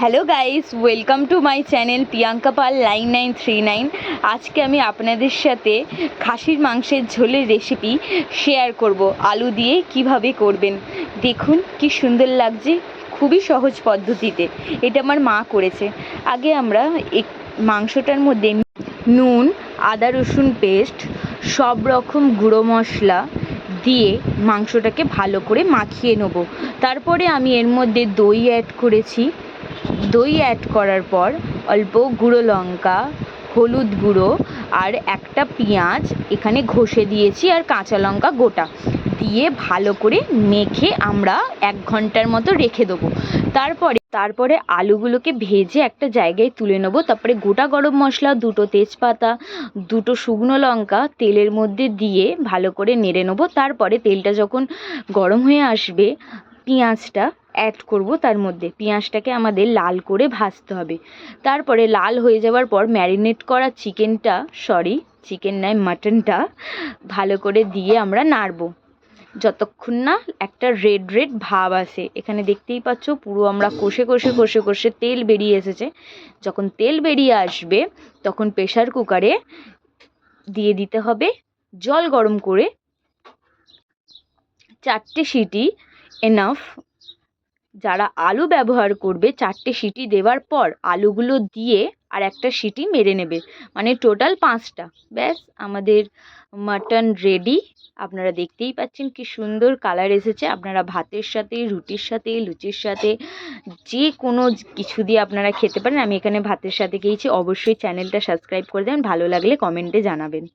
Hello guys welcome to my channel Priyanka Pal nine nine three nine আজকে আমি আপনাদের সাথে খাসির মাংসের ঝোলের রেসিপি শেয়ার করব। আলু দিয়ে কীভাবে করবেন? দেখুন কি সুন্দর লাগছে। খুবই সহজ পদ্ধতিতে। এটা আমার মা করেছে। আগে আমরা এক মাংসটার মধ্যে নুন, আদা, রসুন পেস্ট সব রকম গুঁড়ো মশলা দিয়ে মাংসটাকে ভালো করে মাখিয়ে নেব। তারপরে আমি এর মধ্যে দই অ্যাড করেছি। দই অ্যাড করার পর অল্প গুঁড়ো লঙ্কা, হলুদ গুঁড়ো আর একটা পেঁয়াজ এখানে ঘষে দিয়েছি আর কাঁচা লঙ্কা গোটা। দিয়ে ভালো করে মেখে আমরা এক ঘণ্টার মতো রেখে দেবো। তারপরে তারপরে আলুগুলোকে ভেজে একটা জায়গায় তুলে নেব। তারপরে গোটা গরম মশলা, দুটো তেজপাতা, দুটো শুকনো লঙ্কা তেলের মধ্যে দিয়ে ভালো করে নেড়ে নেব। তারপরে তেলটা যখন গরম হয়ে আসবে পেঁয়াজটা অ্যাড করব তার মধ্যে। পেঁয়াজটাকে আমাদের লাল করে ভাজতে হবে। তারপরে লাল হয়ে যাওয়ার পর ম্যারিনেট করা চিকেনটা সরি চিকেন নয় মাটনটা ভালো করে দিয়ে আমরা নাড়বো। যতক্ষণ না একটা রেড রেড ভাব আসে। এখানে দেখতেই পাচ্ছ পুরো আমরা কষে কষে কষে কষে তেল বেরিয়ে এসেছে। যখন তেল বেরিয়ে আসবে, তখন প্রেশার কুকারে দিয়ে দিতে হবে জল গরম করে চারটে সিটি এনাফ যারা আলু ব্যবহার করবে, চারটে সিটি দেওয়ার পর আলুগুলো দিয়ে আর একটা সিটি মেরে নেবে। মানে টোটাল পাঁচটা। ব্যাস, আমাদের মাটন রেডি আপনারা দেখতেই পাচ্ছেন কি সুন্দর কালার এসেছে। আপনারা ভাতের সাথে, রুটির সাথে, লুচির সাথে, যে কোনো কিছু দিয়ে আপনারা খেতে পারেন। আমি এখানে ভাতের সাথে খেয়েছি। অবশ্যই চ্যানেলটা সাবস্ক্রাইব করে দেবেন। ভালো লাগলে কমেন্টে জানাবেন।